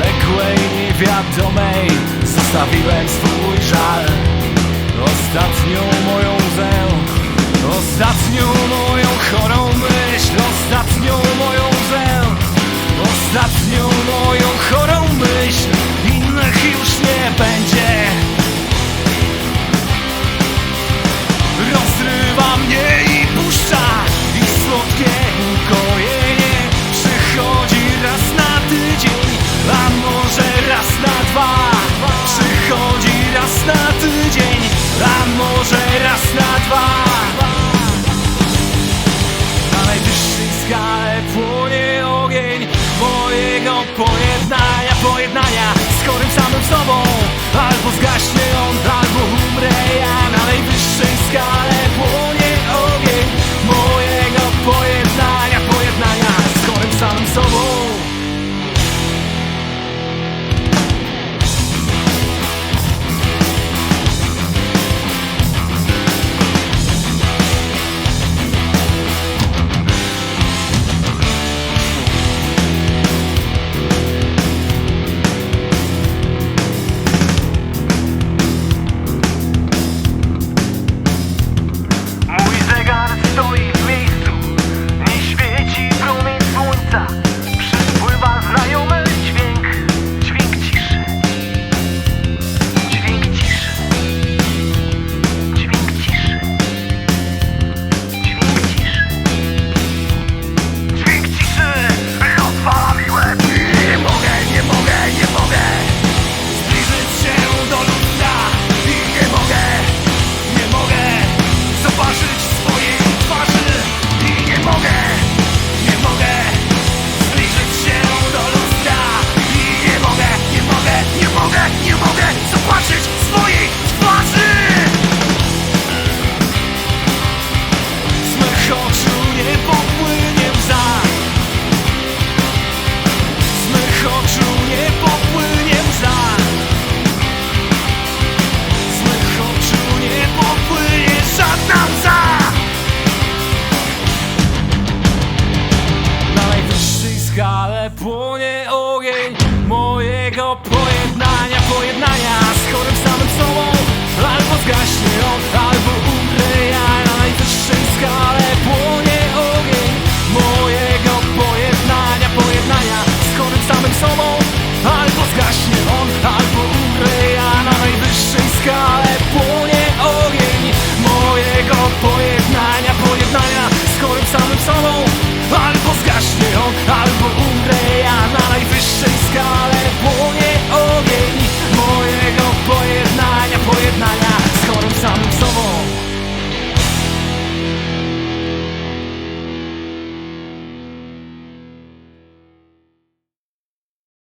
odległej, niewiadomej Zostawiłem swój żal. trwa Na najwyższej skale płonie ogień Mojego pojednania Pojednania z chorym samym sobą Albo z szukania pojednania z chorym samym sobą. Albo zgaśnie on, albo umrę ja. Na najwyższej skale.